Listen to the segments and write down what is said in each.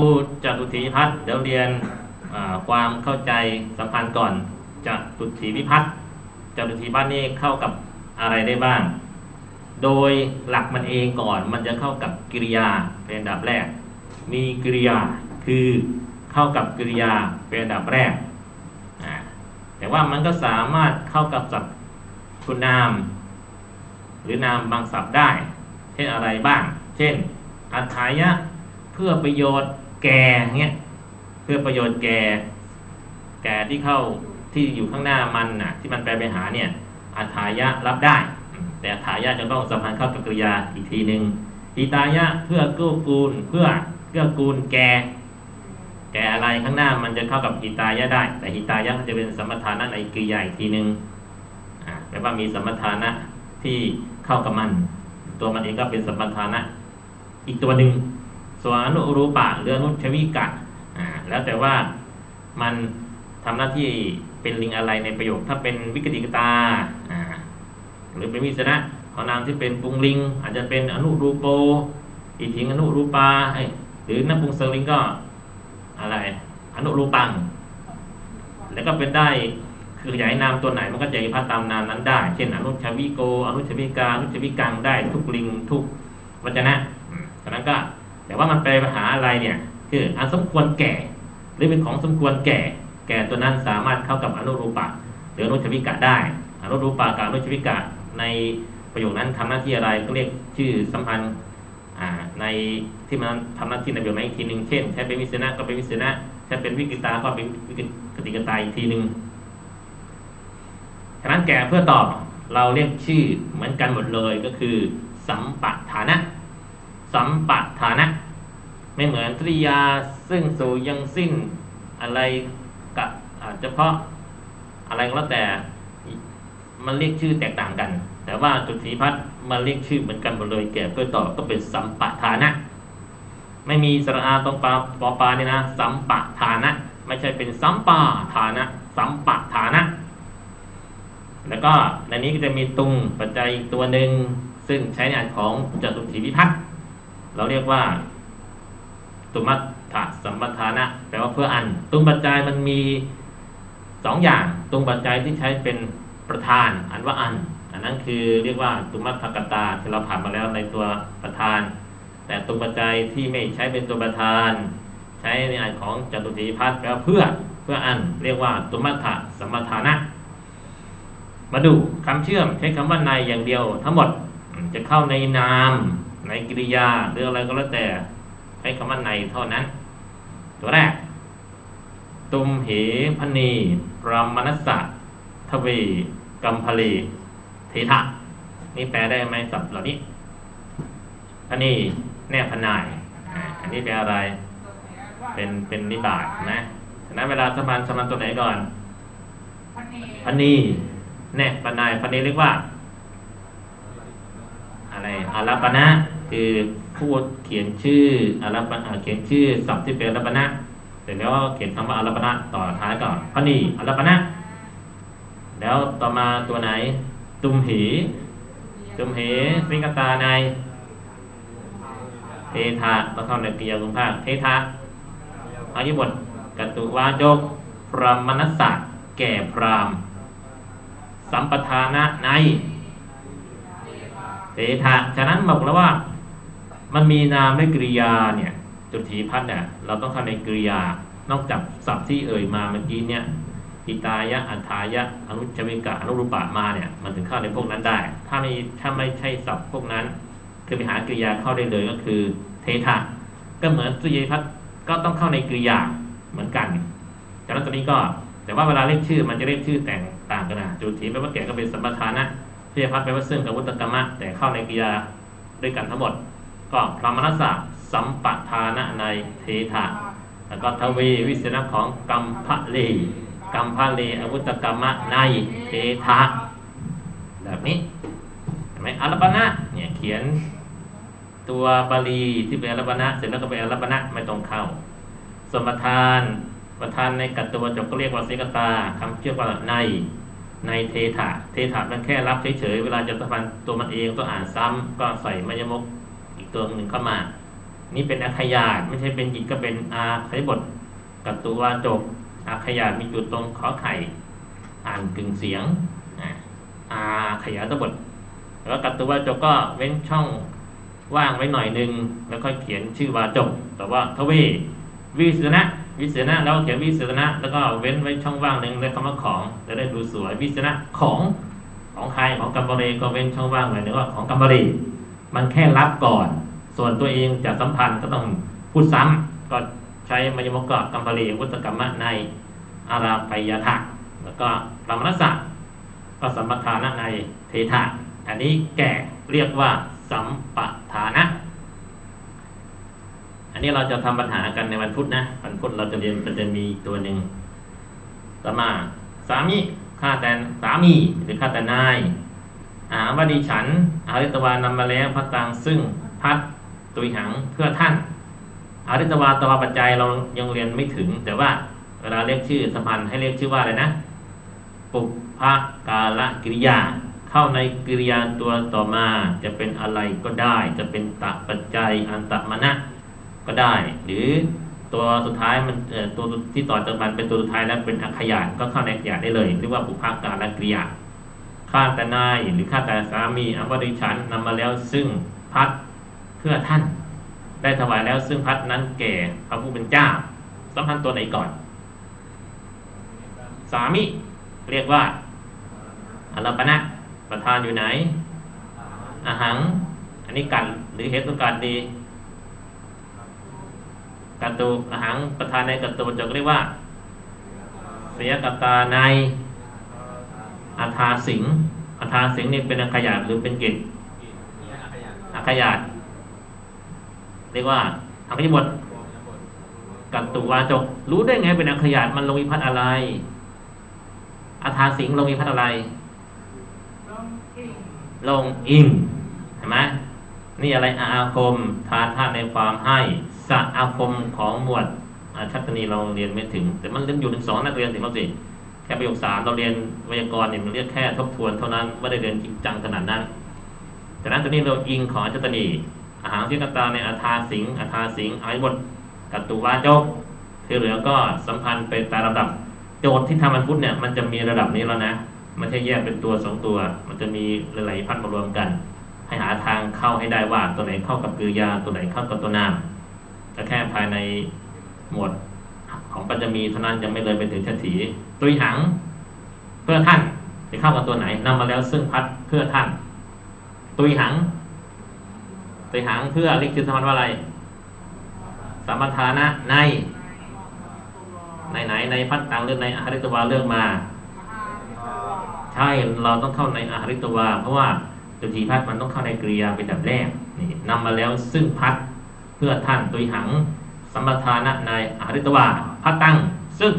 ผู้จตุถีพิพัฒน์เดี๋ยวเรียนความเข้าใจสัมพันธ์ก่อนจตุถีพิพัฒน์จตุถีพิพัฒน์นี่เข้ากับอะไรได้บ้าง โดยหลักมันเองก่อน มันจะเข้ากับกริยาเป็นอันดับแรก มีกริยาคือเข้ากับกริยาเป็นอันดับแรก แต่ว่ามันก็สามารถเข้ากับศัพท์คุณนาม หรือนามบางศัพท์ได้ เช่นอะไรบ้าง เช่นอัฏฐายะเพื่อประโยชน์ แก่เงี้ยเพื่อประโยชน์แก่ แก่ที่เข้าที่อยู่ข้างหน้ามันน่ะ ที่มันแปลไปหาเนี่ยอัฏฐายะรับได้ แต่อัฏฐายะจะต้องสัมพันธ์เข้ากับกริยาอีกทีหนึ่งหิตายะเพื่อกื้กูลเพื่อเกื้อกูลแก่แก่อะไรข้างหน้ามันจะเข้ากับหิตายะได้ แต่หิตายะมันจะเป็นสมปทานะในกริยาอีกทีหนึ่งอ่าแปลว่ามีสมปทานะที่เข้ากับมัน ตัวมันเองก็เป็นสมปทานะ อีกตัวหนึ่ง ส่วนอนุรูปะหรืออนุชวิกะอ่าแล้วแต่ว่ามันทำหน้าที่เป็นลิงอะไรในประโยค ถ้าเป็นวิกติกตาอ่าหรือเป็นวิสนะของนามที่เป็นปุงลิง อาจจะเป็นอนุรูปโปอิทิงอนุรูปาหรือนักปุงเซอร์ลิงก็อะไร อนุรูปัง แล้วก็เป็นได้คือขยายนามตัวไหนมันก็จะพัฒตามนามนั้นได้ เช่น อนุชวิโก อนุชวิกาอนุชวิกังได้ทุกลิงทุกวจนะฉะนั้นก็ แต่ว่ามันแปลปัญหาอะไรเนี่ย คืออันสมควรแก่ หรือเป็นของสมควรแก่ แก่ตัวนั้นสามารถเข้ากับอนุรูปะหรืออนุชวิกะได้ อนุรูปะกับอนุชวิกะในประโยคนั้นทำหน้าที่อะไรก็เรียกชื่อสัมพันธ์ในที่มันทำหน้าที่ในประโยคนั้นอีกทีหนึ่งเช่นใช้เป็นวิสนะก็เป็นวิสนะใช้เป็นวิกิตาก็เป็นวิกติกตาอีกทีหนึ่งฉะนั้นแก่เพื่อตอบเราเรียกชื่อเหมือนกันหมดเลยก็คือ สัมปทานะ สัมปทานะ ไม่เหมือนตริยาซึ่งสู่ยังสิ้นอะไรกับอาจจะเพาะอะไรก็แล้วแต่มันเรียกชื่อแตกต่างกัน แต่ว่าจุดสีพัดมาเรียกชื่อเหมือนกันหมดเลยแก่เพื่อตอก็เป็นสัมปทานะ ไม่มีสระอาตรงปลาปอปลาเนี่ยนะ สัมปทานะ ไม่ใช่เป็นสัมปาทานะ สัมปทานะ แล้วก็ในนี้ก็จะมีตุงปัจจัยตัวหนึ่งซึ่งใช้ในอันของจตุถีวิพัฒน์ เราเรียกว่า ตุมัตถสัมปทานะแปลว่าเพื่ออัน ตุงปัจจัยมันมีสองอย่าง ตุงปัจจัยที่ใช้เป็นประธาน อันว่าอัน อันนั้นคือเรียกว่าตุมัตถกตาที่เราผ่านมาแล้วในตัวประธาน แต่ตุงปัจจัยที่ไม่ใช้เป็นตัวประธาน ใช้ในอันของจตุถีพัฒน์แปลว่าเพื่อเพื่ออัน เรียกว่าตุมัตถสัมปทานะมาดูคำเชื่อมใช้คำว่าในอย่างเดียวทั้งหมดจะเข้าในนาม ในกริยาหรืออะไรก็แล้วแต่ใช้คำว่าในเท่านั้น ตัวแรก ตุมเหพนีปรามนัสสะทเวกัมพลีเทถะนี่แปลได้ไหมศัพท์เหล่านี้พนีแนบพนายอ่าอันนี้เป็นอะไร เป็นเป็นนิบาตนะฉะนั้นเวลาสมานสมานตัวไหนก่อนพนีแนบพนายพนีเรียกว่า อะไรอารัปนะคือพูดเขียนชื่ออารัปนะเขียนชื่อศัพท์ที่เป็นอารัปนะเสร็จแล้วเขียนคำว่าอารัปนะต่อท้ายก่อนพนีอารัปนะ แล้วต่อมาตัวไหน ตุมหีตุมเหสิงกตาในเทธาต้องเข้าในกิยาคุณภาคเทธาอายุบทกตุวาจกพรหมนัสสะแก่พรามสัมปทานะใน เตถะฉะนั้นบอกแล้วว่า มันมีนามและกริยาเนี่ยจุดถีพัฒน์เนี่ยเราต้องเข้าในกริยานอกจากศัพท์ที่เอ่ยมาเมื่อกี้เนี่ยอิตายะอัฏฐายะอนุชวิกะอนุรูปะมาเนี่ยมันถึงเข้าในพวกนั้นได้ ถ้าไม่ถ้าไม่ใช่ศัพท์พวกนั้น คือไปหากริยาเข้าได้เลยก็คือเทถะก็เหมือนสุยพัฒน์ก็ต้องเข้าในกริยาเหมือนกันจากนั้นตัวนี้ก็แต่ว่าเวลาเรียกชื่อมันจะเรียกชื่อแต่งต่างกันนะจุดถีแปลว่าแก่ก็เป็นสัมปทานะ ยพัฒน์แปลว่าซึ่งกับวุตกรรมะ แต่เข้าในกริยาด้วยกันทั้งหมด ก็พรหมนัสสะสัมปทานะในเทถะแล้วก็ทวีวิสนะของกัมพะลีกัมพะลีอวุตกรรมะในเทถะแบบนี้เห็นไหมอารปณะเนี่ยเขียนตัวบาลีที่เป็นอารปณะเสร็จแล้วก็เป็นอารปณะไม่ต้องเข้าสมประทานประธานในกัตตวจกก็เรียกว่าสิกตาคำเชื่อว่าใน ในเทถะเทถะมันแค่รับเฉยๆเวลาจะสัมพันตัวมันเองต้องอ่านซ้ำก็ใส่มยมกอีกตัวหนึ่งเข้ามา นี่เป็นอาขยาตไม่ใช่เป็นหยิกก็เป็นอาขยบทกับตัวจบอาขยาตมีจุดตรงขอไข่ อ่านกึ่งเสียงอาขยายตบทแล้วกับตัวจบก็เว้นช่องว่างไว้หน่อยนึง แล้วค่อยเขียนชื่อวาจบแต่ว่าทเววิสนะ วิสนะแล้วเขียนวิสนะแล้วก็เว้นไว้ช่องว่างหนึ่งในคำว่าของจะได้ดูสวยวิสนะของของใครของกัมบรีก็เว้นช่องว่างไว้หนึ่งว่าของกัมบรีมันแค่รับก่อน ส่วนตัวเองจะสัมพันธ์ก็ต้องพูดซ้ำก็ใช้มยมกะกัมบรีวุตกรรมะในอาราปยทะแล้วก็ปรามนัสสะก็สัมปทานะในเทถะอันนี้แก่เรียกว่าสัมปทานะ อันนี้เราจะทำปัญหากันในวันพุธนะวันพุธเราจะเรียนมันจะมีตัวหนึ่งต่อมาสามีข้าแต่สามีหรือข้าแต่นายอาวดีฉันอาริตวานำมาแล้วพัดตังซึ่งพัดตุยหังเพื่อท่านอาริตวาตวาปัจจัยเรายังเรียนไม่ถึง แต่ว่าเวลาเรียกชื่อสัมพันธ์ให้เรียกชื่อว่าอะไรนะ ปุพพกาลกิริยา เข้าในกิริยาตัวต่อมาจะเป็นอะไรก็ได้ จะเป็นตะปัจจัยอันตมนะ ก็ได้ หรือตัวสุดท้ายมันตัวที่ต่อจากมันเป็นตัวสุดท้ายแล้วเป็นอักขยานก็เข้าในขยานได้เลยเรียกว่าปุพพกาและกิริยาข้าแต่นายหรือข้าแต่สามีอวบดิฉันนำมาแล้วซึ่งพัดเพื่อท่าน ได้ถวายแล้วซึ่งพัดนั้นแก่พระผู้เป็นเจ้าสัมพันธ์ตัวไหนก่อน สามีเรียกว่าอารปณะประธานอยู่ไหนอาหัง อันนี้กันหรือเหตุต้องการดี กัตตุอาหังประธานในกัตตุบรรจกเรียกว่าเสียกัตตาในอาทาสิงอาทาสิงนี่เป็นอาขยาตหรือเป็นกิจอาขยาตเรียกว่าอักขยบทกัตตุวาจก รู้ได้ไงเป็นอาขยาตมันลงวิพัฒน์อะไรอาทาสิงลงวิพัฒน์อะไร ลงอิงเห็นไหมนี่อะไรอาอาคมทานท่าในความให้ สะอาคมของหมวดอาชัตนีเราเรียนไม่ถึง แต่มันเรียนอยู่ถึงสองนักเรียนถึงเราสิแค่ประโยคสามเราเรียนไวยากรณ์เนี่ยมันเรียกแค่ทบทวนเท่านั้นไม่ได้เรียนจริงจังขนาดนั้นจากนั้นตอนนี้เราอิงของอัจตนีอาหารที่กตาในอาทาสิงอาทาสิงอายบทกัตตุวาจกที่เหลือก็สัมพันธ์ไปตามระดับ โจทย์ที่ทำมันพุทธเนี่ยมันจะมีระดับนี้แล้วนะไม่ใช่แยกเป็นตัวสองตัว มันจะมีหลายๆพันมารวมกัน ให้หาทางเข้าให้ได้ว่าตัวไหนเข้ากับกริยาตัวไหนเข้ากับตัวนาม แต่แค่ภายในหมวดของปัญจมีเท่านั้นยังไม่เลยไปถึงชัถีตุยหังเพื่อท่านจะเข้ากับตัวไหนนำมาแล้วซึ่งพัดเพื่อท่าน ตุยหัง ตุยหังเพื่อเรียกชื่อสมันว่าอะไรสัมปทานะใน ในไหนในพัดตังหรือในอาหาริตวาเลือกมา ใช่เราต้องเข้าในอาหาริตวา เพราะว่าจุทีพัดมันต้องเข้าในกริยาเป็นดับแรกนี่นำมาแล้วซึ่งพัด พื่อท่านตุยหังสัมปทานะในอาหาริตวาพัดตั้ง ซึ่ง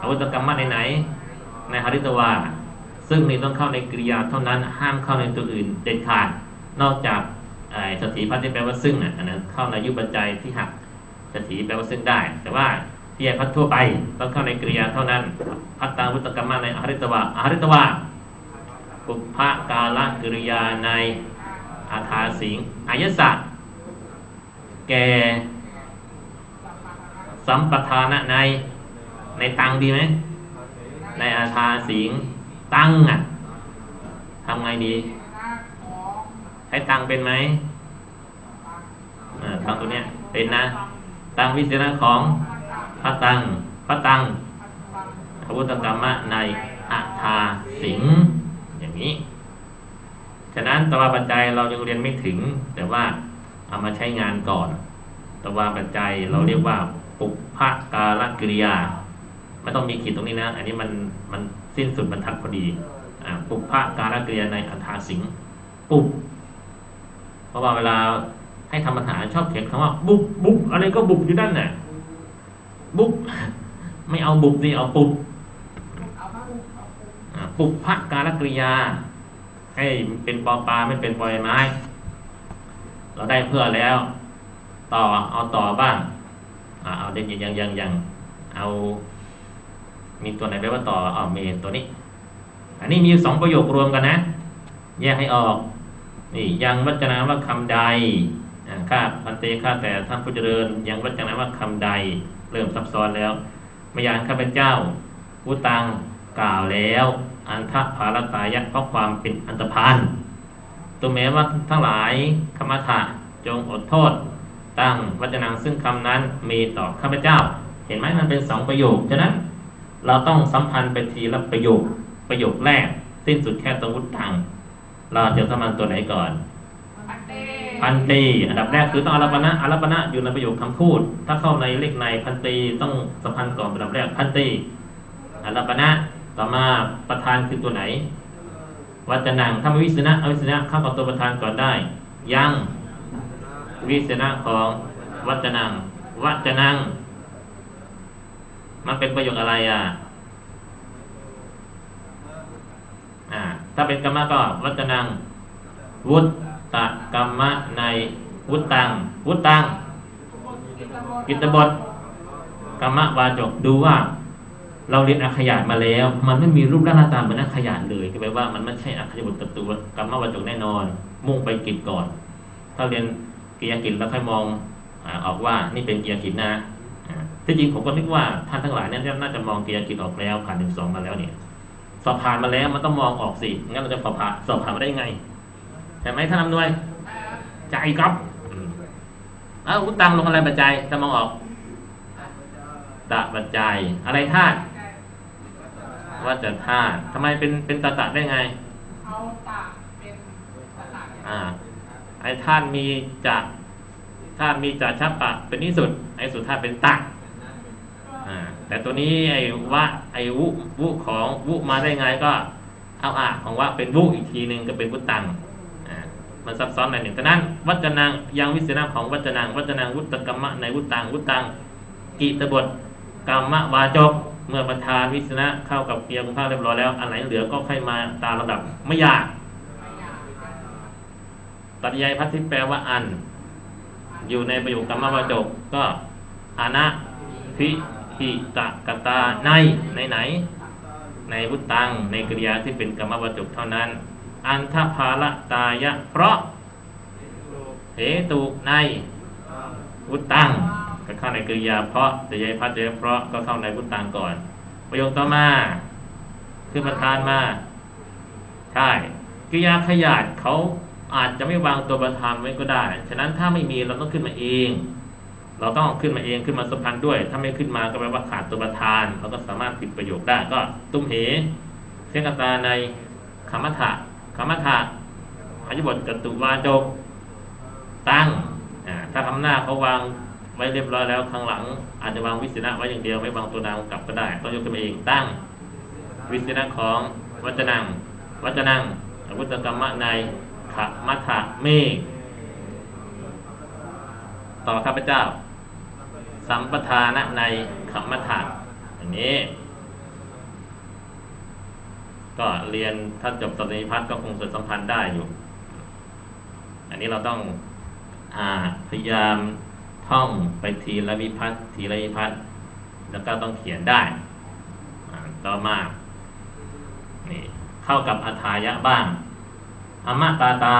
อาวุธกรรมะในไหนในอาหาริตวาซึ่งนี่ต้องเข้าในกริยาเท่านั้นห้ามเข้าในตัวอื่นเด็ดขาด นอกจากสถีพัดที่แปลว่าซึ่งอะอันนั้นเข้าในยุบปัจจัยที่หักสถีแปลว่าซึ่งได้ แต่ว่าที่พัดทั่วไปต้องเข้าในกริยาเท่านั้น พัดตาวุตกรรมะในอาริตวาอาริตวาปุพพกาลกิริยาในอาทาสิงอายสะ แก่ สัมปทานะในในตังดีไหมในอาทาสิงตังอะทำไงดีใช้ตังเป็นไหมตังตัวเนี้ยเป็นนะ ตังวิเศษของพระตังพระตังพระพุทธกรรมะในอาทาสิงอย่างนี้ ฉะนั้นตวาปัจจัยเรายังเรียนไม่ถึงแต่ว่า เอามาใช้งานก่อน ตวาปัจจัยเราเรียกว่าปุพพกาลกิริยา ไม่ต้องมีขีดตรงนี้นะ อันนี้มันมันสิ้นสุดบรรทัดพอดีอปุพพกาลกิริยาในอัฏฐาสิงปุบเพราะว่าเวลาให้ทำปัญหาชอบเขียนคำว่า บุบบุบอะไรก็บุบอยู่นั่นน่ะบุบไม่เอาบุบสิเอาปุบปุพพการกริยาให้เป็นปอปลาไม่เป็นปอยไม้ เราได้เพื่อแล้ว ต่อเอาต่อบ้างเอาเด็กยังยังยังเอามีตัวไหนแปลว่าต่อเอาเมนตัวนี้ อันนี้มีสองประโยครวมกันนะ แยกให้ออกนี่ยังวัจนาว่าคำใดข้าพันเตข้าแต่ท่านผู้เจริญ ยังวัจนะว่าคำใด เริ่มซับซ้อนแล้วไม่ยากให้ข้าพเจ้าวุตังกล่าวแล้ว อันทภารตายะเพราะความเป็นอันตรพาน ตัวแม้ว่าทั้งหลายคมถะจงอดโทษ ตั้งวัจนังซึ่งคำนั้นมีต่อข้าพเจ้า เห็นไหมมันเป็นสองประโยคฉะนั้นเราต้องสัมพันธ์ไปทีละประโยคประโยคแรก สิ้นสุดแค่ตรงวุฒตังเราจะสัมพันธ์ตัวไหนก่อนพันตีอันดับแรกคือต้องอารัปณะอารัปณะอยู่ในประโยคคำพูด ถ้าเข้าในเลขในพันตีต้องสัมพันธ์ก่อนอันดับแรกพันตีอารัปณะต่อมาประธานคือตัวไหน วัจนังถ้าไม่วิสนะอวิสนะเข้ากับตัวประธานก่อนได้ ยังวิสนะของวัจนังวัจนัง มันเป็นประโยคอะไรอะอ่า ถ้าเป็นกรรมะก็วัจนัง วุตตะกรรมะในวุตตัง วุตตัง กิตตบทกรรมะวาจกดูว่า เราเรียนอักขยาตมาแล้ว มันไม่มีรูปร่างหน้าตาเหมือนอักขยาตเลยก็แปลว่ามันไม่ใช่อักขยบทตัวกรรมะวาจกแน่นอน มุ่งไปกิจก่อน ถ้าเรียนกิยกิจแล้วค่อยมองออกว่านี่เป็นกิยกิจนะที่จริงผมก็นึกว่าท่านทั้งหลายเนี่ยน่าจะมองกิยกิจออกแล้วผ่านหนึ่งสองมาแล้วเนี่ยสอบผ่านมาแล้วมันต้องมองออกสิงั้นเราจะสอบผ่านสอบผ่านมาได้ยังไงใช่ไหมท่านอำนวยใจครับอืมเอ้าคุณตังลงอะไรปัจจัยจะมองออกตะปัจจัยอะไรธาตุ ว่าจะธาตุทำไมเป็นเป็นตะตะได้ไงเอาตะเป็นตะตะอ่าไอ้ธาตุมีจะธาตุมีจะชับปะเป็นที่สุด ไอ้สุดธาตุเป็นตะอ่าแต่ตัวนี้ไอ้วะไอ้วุวุของวุมาได้ไงก็เอาอะของวะเป็นวุอีกทีหนึ่งก็เป็นวุตังอ่ามันซับซ้อนในหนึ่งฉะนั้น วัจนังยังวิเศษของวัจนังวัจนังวุตกรรมะในวุตังวุตังกิตบทกรรมะวาจก เมื่อประธานวิเศษเข้ากับเกียร์คุณภาพเรียบร้อยแล้วอันไหนเหลือก็ค่อยมาตามลำดับไม่ยากตัดยายพัทธิแปลว่าอัน อยู่ในประโยคกรรมวจกก็อานะพิหิตะกตาในในไหน ในวุตังในกริยาที่เป็นกรรมวจกเท่านั้น อันทภาลตายะ เพราะเหตุในวุตตัง ก็เข้าในกริยาเพราะแต่ยายพัทจะเพราะก็เข้าในวุตตังก่อน ประโยคต่อมาคือประธานมาใช่กริยาขยาดเขาอาจจะไม่วางตัวประธานไว้ก็ได้ ฉะนั้นถ้าไม่มีเราต้องขึ้นมาเอง เราต้องขึ้นมาเองขึ้นมาสัมพันธ์ด้วย ถ้าไม่ขึ้นมาก็แปลว่าขาดตัวประธาน เราก็สามารถปิดประโยคได้ก็ ตุ้มเหเสียงกตาในคำมัทะคำมัทะอธิบทจตุวาจกตั้งถ้าคำหน้าเขาวาง ไว้เรียบร้อยแล้วข้างหลัง อาจจะวางวิสนะไว้อย่างเดียวไม่วางตัวนามกลับก็ได้ ต้องยกขึ้นมาเองตั้ง วิสนะของวัจนัง วัจนังอวุธกรรมะในขะมัทธะเมฆต่อข้าพเจ้า สัมปทานะในขะมัทธะอย่างนี้ ก็เรียนถ้าจบสัปดาห์พัฒน์ก็คงจะสัมพันธ์ได้อยู่ อันนี้เราต้องอพยายาม ท่องไปทีละวิพัฒน์ทีละวิพัฒน์แล้วก็ต้องเขียนได้ต่อมานี่เข้ากับอัธายะบ้างอมาตาตา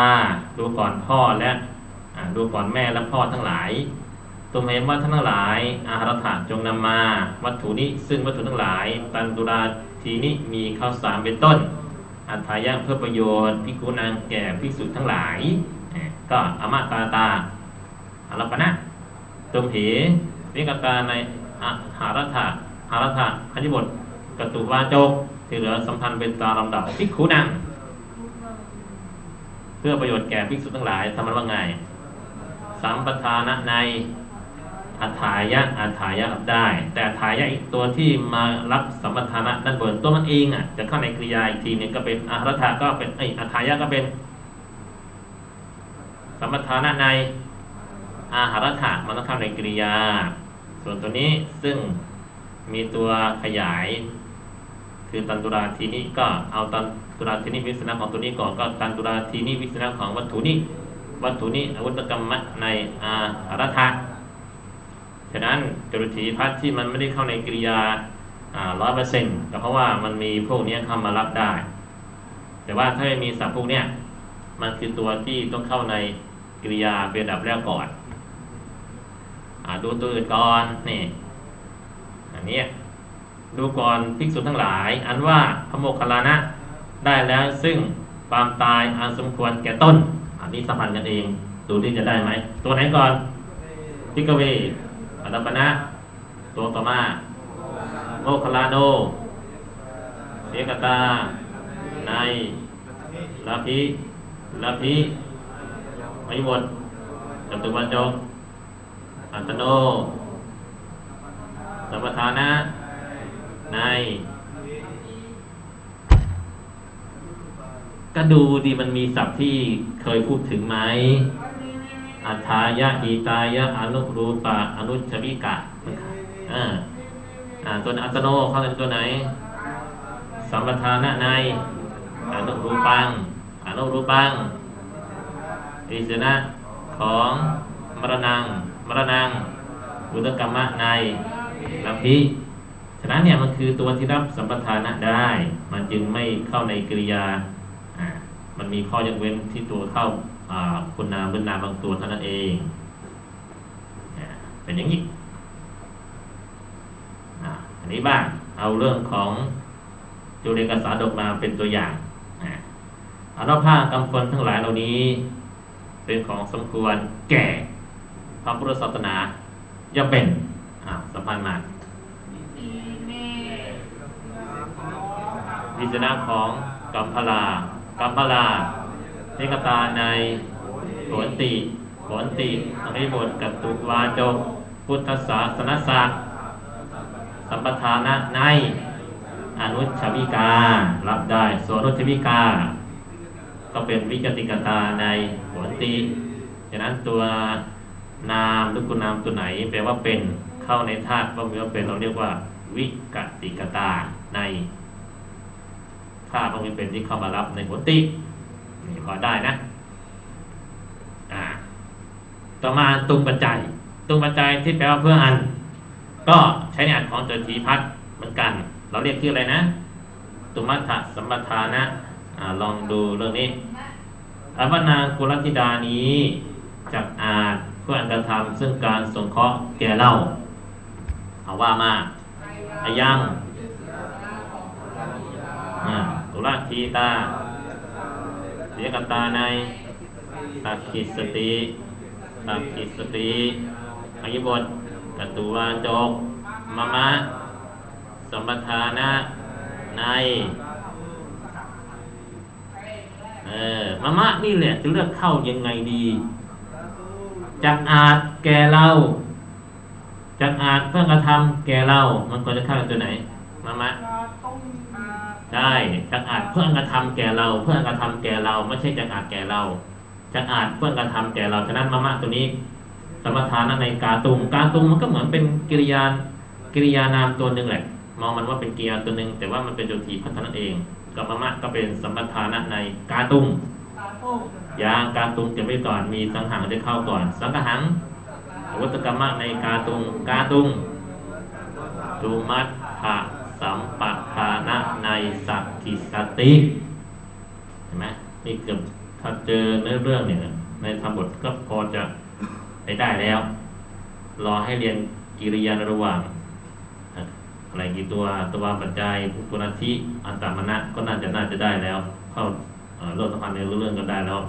ดูก่อนพ่อและดูก่อนแม่และพ่อทั้งหลายตัวเห็นว่าทั้งหลาย อาหารถะจงนำมา วัตถุนี้ซึ่งวัตถุทั้งหลาย ตันตุราทีนี้มีข้าวสารเป็นต้น อัธายะเพื่อประโยชน์พิกุนางแก่ภิกษุทั้งหลาย ก็อมาตาตาอรัปนะ ตุมเหวิกตาในอาหารถะหารถะอธิบทกตุวาจกที่เหลือสัมพันธ์เป็นตามลำดับภิกขุนังเพื่อประโยชน์แก่ภิกษุทั้งหลายทำมันว่าไงสัมปทานะในอัฏฐายะอัฏฐายะรับได้ แต่อัฏฐายะอีกตัวที่มารับสัมปทานะด้านบนตัวมันเองอะจะเข้าในกริยาอีกทีนึงก็เป็นอาหารถะก็เป็นไออัฏฐายะก็เป็นสัมปทานะใน อาหารถะมันต้องเข้าในกริยา ส่วนตัวนี้ซึ่งมีตัวขยาย คือตันตุราทีนี้ก็เอาตันตุราทีนี้วิสนะของตัวนี้ก่อนก็ตันตุราทีนี้วิสนะของวัตถุนี้ วัตถุนี้อวุธกรรมะในอาหารถะฉะนั้นจรุถีพัฒน์ที่มันไม่ได้เข้าในกริยาร้อยเปอร์เซ็นต์ก็เพราะว่ามันมีพวกนี้เข้ามารับได้ แต่ว่าถ้าไม่มีสับพวกเนี้ยมันคือตัวที่ต้องเข้าในกริยาเป็นอันดับแรกก่อน ดูตัวอื่นก่อนนี่อันนี้ดูก่อนภิกษุทั้งหลาย อันว่าพระโมคคัลลานะได้แล้วซึ่งความตายอันสมควรแก่ต้น อันนี้สัมพันธ์กันเอง ดูที่จะได้ไหม ตัวไหนก่อนพิกเวอัตปนะ ตัวต่อมาโมคลาโนเสกตา ในลาภิลาภิไม่หมดจตุวันจง อัตโน สัมปทานะ ใน ก็ดูดีมันมีศัพท์ที่เคยพูดถึงไหม อัฏฐายะอีตายะอนุรูปะ อนุชวิกะอ่าอ่า ตัวอัตโนเข้าในตัวไหน สัมปทานะใน อนุรูปัง อนุรูปังอิสนะของมรณัง มรณังอุตกรรมะในลัพิฉะนั้นเนี่ยมันคือตัวที่รับสัมปทานะได้ มันจึงไม่เข้าในกริยาอ่ามันมีข้อยกเว้นที่ตัวเข้าอ่าคุณนามเป็นนามบางตัวเท่านั้นเองอ่าเป็นอย่างนี้อ่าอันนี้บ้างเอาเรื่องของจุเลกสาดกมาเป็นตัวอย่างอ่าอนุภาพกำพลทั้งหลายเหล่านี้ เป็นของสมควรแก่ พระพุทธศาสนาย่อมเป็นอ่าสัมพันธ์มาวิจนะของกัมพลากัมพลาเทกตาในโขนติโขนติอริบทกัตตุวาจกพุทธศาสนศาสตร์สัมปทานะในอนุชวิกา รับได้ส่วนอนุชวิกา ก็เป็นวิจติกตาในโขนติฉะนั้นตัว นามหรือคุณนามตัวไหน แปลว่าเป็นเข้าในธาตุว่ามีว่าเป็นเราเรียกว่า วิกติกตาในถ้าต้องมีเป็นที่เข้ามารับในผลตินี่พอได้นะอ่าต่อมาตุงปัจจัย ตุงปัจจัยที่แปลว่าเพื่ออัน ก็ใช้ในอันของตัวทีพัดเหมือนกัน เราเรียกชื่ออะไรนะ ตุมัตถสัมปทานะอ่าลองดูเรื่องนี้อวนากุลธิดานี้จากอาจ เพื่ออันกระทำซึ่งการสงเคราะห์แก่เล่าเอาว่ามาอายังอ่าตุลทีตาเสียกตาในตักขิสติตักขิสติอายุบทกตุวาจกมะมะสมปทานะในเออมะมะนี่แหละจะเลือกเข้ายังไงดี จากอาจแก่เราจากอาจเพื่อกระทำแก่เรา มันควรจะเข้ากับตัวไหนมะมะต้องมาใช่จักอาจเพื่อนกระทำแก่เรา เพื่อนกระทำแก่เรา ไม่ใช่จักอาจแก่เราจักอาจเพื่อนกระทำแก่เราฉะนั้นมะมะตัวนี้ สมถานะในกาตุงกาตุงมันก็เหมือนเป็นกิริยากิริยานามตัวหนึ่งแหละ มองมันว่าเป็นกิริยาตัวหนึ่งแต่ว่ามันเป็นโยทีพัฒนาเองกับมะมะก็เป็นสมถานะในกาตุงตาตุ้ง ยางการตุงเก็บไว้ก่อนมีสังหังได้เข้าก่อน สังหังอวัตกรรมะในกาตุงกาตุงตุมัตถะสัมปทานะในสักกิสติเห็นไหมนี่เกือบถ้าเจอเนื้อเรื่องเนี่ยในธรรมบทก็พอจะไปได้แล้ว รอให้เรียนกิริยาระหว่างอะไรกี่ตัวตัวปัจจัยปุณทิอันตามนะก็น่าจะน่าจะได้แล้ว เข้า รื่องสำคัญในเรื่องก็ได้แล้ว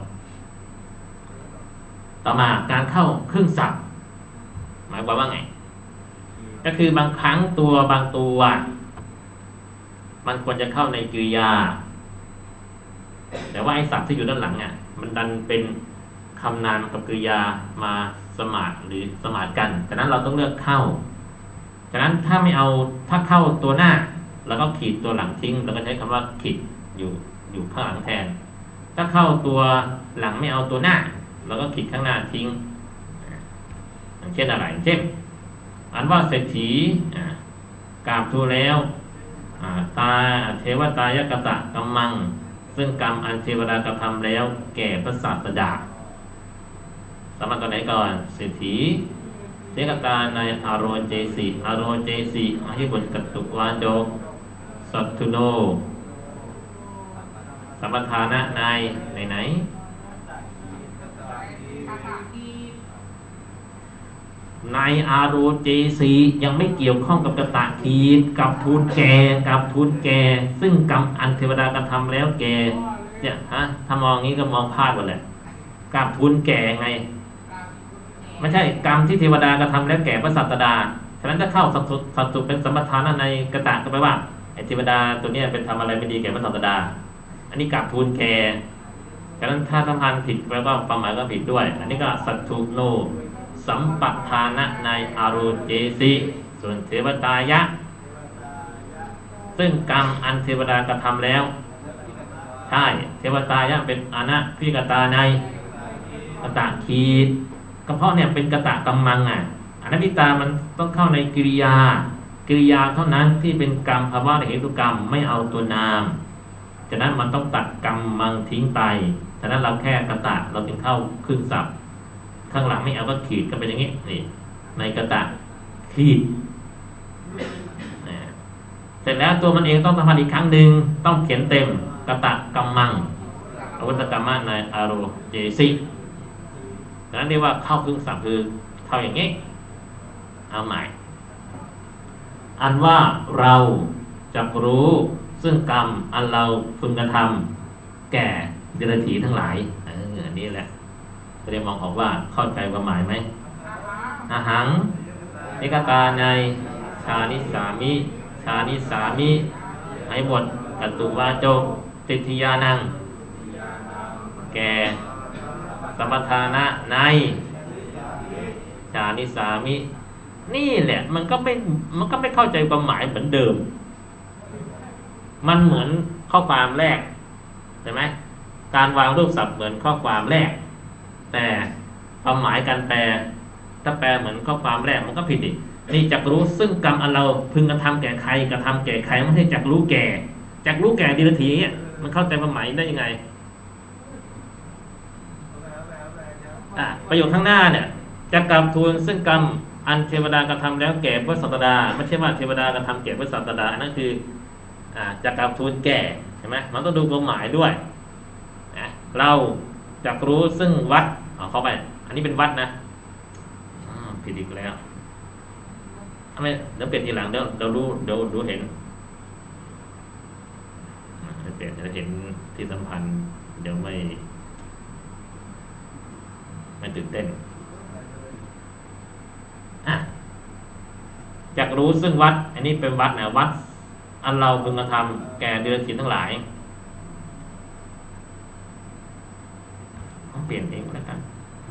ต่อมาการเข้าเครื่องสับหมายความว่าไง ก็คือบางครั้งตัวบางตัว มันควรจะเข้าในกริยา แต่ว่าไอ้ศัพท์ที่อยู่ด้านหลังอะมันดันเป็นคำนามกับกริยามาสมาหรือสมากันฉะนั้นเราต้องเลือกเข้าฉะนั้นถ้าไม่เอาถ้าเข้าตัวหน้า แล้วก็ขีดตัวหลังทิ้ง แล้วก็ใช้คำว่าขีดอยู่อยู่ข้างหลังแทน ถ้าเข้าตัวหลังไม่เอาตัวหน้าแล้วก็ขีดข้างหน้าทิ้งอย่างเช่นอะไรเช่นอันว่าเศรษฐีกราบทูลแล้วตาเทวตายกตะกัมมัง ซึ่งกรรมอันเทวดากระทำแล้ว แก่พระศาสดาสมัครตัวไหนก่อนเศรษฐีเทกตาในอารโจสีอารโจสีอหิบุตกตุวานโจกสัตทุโน สัมปทานะในไหนไหนคาถาในอาโรเจซียังไม่เกี่ยวข้องกับกระตะขีกับทูลแก่กับทูลแก่ซึ่งกรรมอันเทวดากระทำแล้วแก่เนี่ยฮะถ้ามองงี้ก็มองพลาดหมดเลยกับทูลแก่ไงไม่ใช่กรรมที่เทวดากระทำแล้วแก่พระสัตดาฉะนั้นถ้าเข้าสัตสัตว์เป็นสมถานะในกระตะก็แปลว่าไอเทวดาตัวนี้เป็นทำอะไรไม่ดีแก่พระสัตดา อันนี้กับทูลแก่ฉะนั้นถ้าสัมพันธ์ผิดแปลว่าความหมายก็ผิดด้วย อันนี้ก็สัตถุโน สัมปทานะในอารุเจสิส่วนเทวตายะ ซึ่งกรรมอันเทวดากระทำแล้ว ใช่ เทวตายะเป็นอนะพิกตาในกระตะขีดก็เพาะเนี่ยเป็นกระตะกำมังอะอนัตติตามันต้องเข้าในกิริยา กิริยาเท่านั้นที่เป็นกรรมภาวะเหตุกรรมไม่เอาตัวนาม ฉะนั้นมันต้องตัดกรรมมังทิ้งไปฉะนั้นเราแค่กระตะเราจึงเข้าครึ่งศัพท์ข้างหลังไม่เอาก็ขีดก็เป็นอย่างนี้นี่ในกระตะขีดเสร็จแล้วตัวมันเองต้องทำอีกครั้งหนึ่งต้องเขียนเต็มกระตะกำมังอวุธกรรมในอาโรเจซิดังนั้นเรียกว่าเข้าครึ่งศัพท์คือเข้าอย่างนี้ เอาใหม่ อันว่าเราจะรู้ ซึ่งกรรมอันเราพึงกระทำแก่เดรัจฉีทั้งหลายเอออันนี้แหละจะได้มองออกว่าเข้าใจความหมายไหมอาหังนิกตาในชานิสามิ ชานิสามิให้บทกัตตุวาโจติทยานัง แก่สมทานะใน ชานิสามิ นี่แหละมันก็ไม่มันก็ไม่เข้าใจความหมายเหมือนเดิม มันเหมือนข้อความแรกใช่ไหมการวางรูปศัพท์เหมือนข้อความแรก แต่ความหมายการแปล ถ้าแปลเหมือนข้อความแรกมันก็ผิดอีกนี่จักรู้ซึ่งกรรมอันเราพึงกระทำแก่ใครกระทำแก่ใครไม่ใช่จักรู้แก่จักรู้แก่ดีลทีเนี่ยมันเข้าใจความหมายได้ยังไงอะประโยคข้างหน้าเนี่ยจะกรรมทูลซึ่งกรรมอันเทวดากระทำแล้วแก่พระสัตดา ไม่ใช่ว่าเทวดากระทำแก่พระสัตดาอันนั้นคือ จะกรรมทูลแก่ใช่ไหมมันต้องดูควาหมายด้วยนะเราจักรู้ซึ่งวัดเอาเข้าไป อันนี้เป็นวัดนะผิดอีกแล้วทำไมเดี๋ยวเปลี่ยนทีหลังเดี๋ยวเดี๋ยวรู้เดี๋ยวรู้เห็นเปลี่ยนเดี๋ยวเห็นที่สัมพันธ์เดี๋ยวไม่ไม่ตื่นเต้นอะจักรู้ซึ่งวัด อันนี้เป็นวัดนะวัด อันเราพึงกระทำแก่เดือนฉินทั้งหลายต้องเปลี่ยนเองแล้วกัน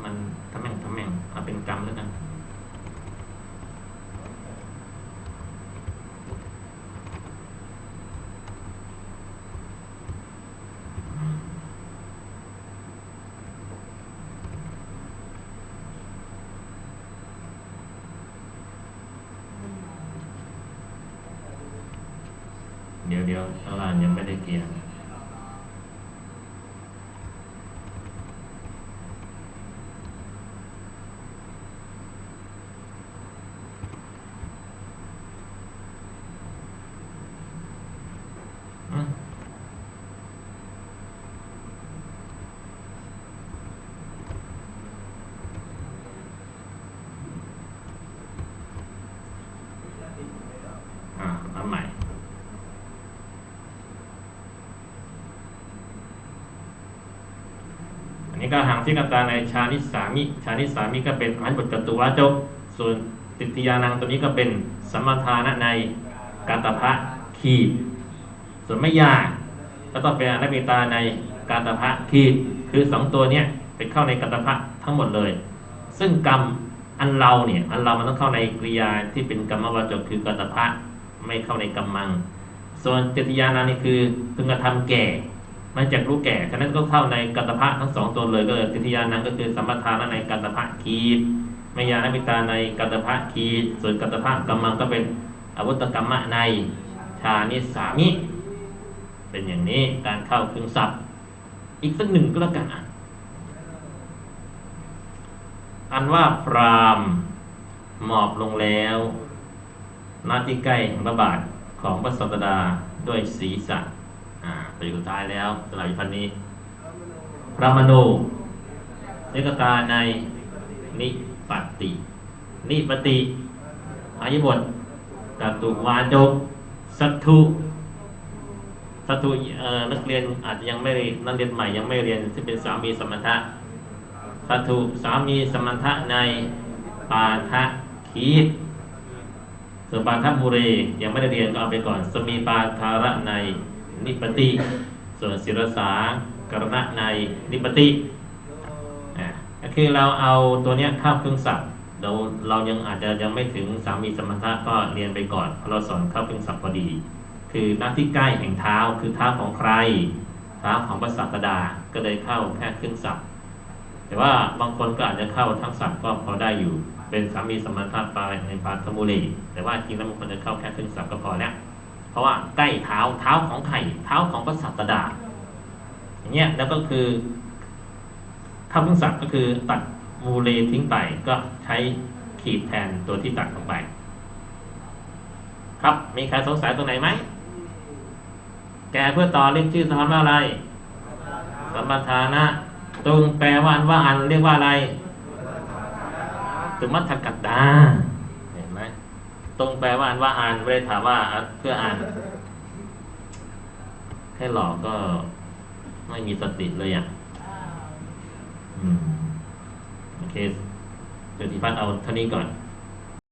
มันทำแม่งทำแม่งเอาเป็นกรรมแล้วกัน เดี๋ยวเดี๋ยวข้างล่างยังไม่ได้เกียร์อืมอะเอาใหม่ อันนี้ก็หาง ที่กตาในชานิสามิ ชานิสามิก็เป็นอันบทจตุวาจกส่วนติทยานังตัวนี้ก็เป็นสมทานะในกาตพะขีด ส่วนไม่ยากก็ต้องเป็นอนัตติตาในกาตพะขีด คือสองตัวเนี้ยเป็นเข้าในกาตพะทั้งหมดเลย ซึ่งกรรมอันเราเนี่ยอันเรามันต้องเข้าในกริยาที่เป็นกรรมวาจกคือกาตพะไม่เข้าในกรรมัง ส่วนจติยานังนี่คือพึงกระทำแก่ มันจากรู้แก่ฉะนั้นก็เข้าในกัตถะทั้งสองตัวเลยก็เลยทิยานังก็คือสัมปทานในกัตถะคีดมยานมิตาในกัตถะคีดส่วนกัตถะกรรมังก็เป็นอวุธกรรมะในชานิสามิ เป็นอย่างนี้การเข้าครึ่งศัพท์ อีกสักหนึ่งก็แล้วกันอะอันว่าพรามหมอบลงแล้วนาที่ใกล้พระบาทของพระสัตดาด้วยศีรษะ ประโยคสุดท้ายแล้วสำหรับอีพันนี้ พระมโนเนกตาในนิปติ นิปติอายุบทกตุวาจกสัตถุสัตถุนักเรียนอาจจะยังไม่นักเรียนใหม่ยังไม่เรียนที่เป็นสามีสมถะสัตถุสามีสมถะในปาทะคีตส่วนปาทะบุเรยังไม่ได้เรียนก็เอาไปก่อน สมีปาทาระใน นิปติ ส่วนศิรสากรณะในนิปติอะก็คือเราเอาตัวเนี้ยเข้าเครื่องศัพท์เราเรายังอาจจะยังไม่ถึงสามีสมถะก็เรียนไปก่อนเพราะเราสอนเข้าเครื่องศัพท์พอดี คือหน้าที่ใกล้แห่งเท้าคือเท้าของใครเท้าของพระสัปดาก็เลยเข้าแค่เครื่องศัพท์แต่ว่าบางคนก็อาจจะเข้าทั้งศัพท์ก็พอได้อยู่ เป็นสามีสมถะปลายในปาทมุรีแต่ว่าจริงแล้วบางคนจะเข้าแค่เครื่องศัพท์ก็พอแล้ว เพราะว่าใกล้เท้าเท้าของไข่เท้าของพระสัปดาอย่างเงี้ยแล้วก็คือคำพึ่งศัพท์ก็คือตัดมูเลทิ้งไปก็ใช้ขีดแทนตัวที่ตัดลงไป ครับมีใครสงสัยตรงไหนไหม แกเพื่อต่อเรียกชื่อสมว่าอะไรสัมปทานะตรงแปลว่าอันว่าอันเรียกว่าอะไรตุมัทกัดดา ตรงแปลว่าอันว่าอ่านไม่ได้ถามว่าอันเพื่ออ่าน แค่หลอกก็ไม่มีสติเลยอะอืมโอเคจุดที่พัดเอาเท่านี้ก่อน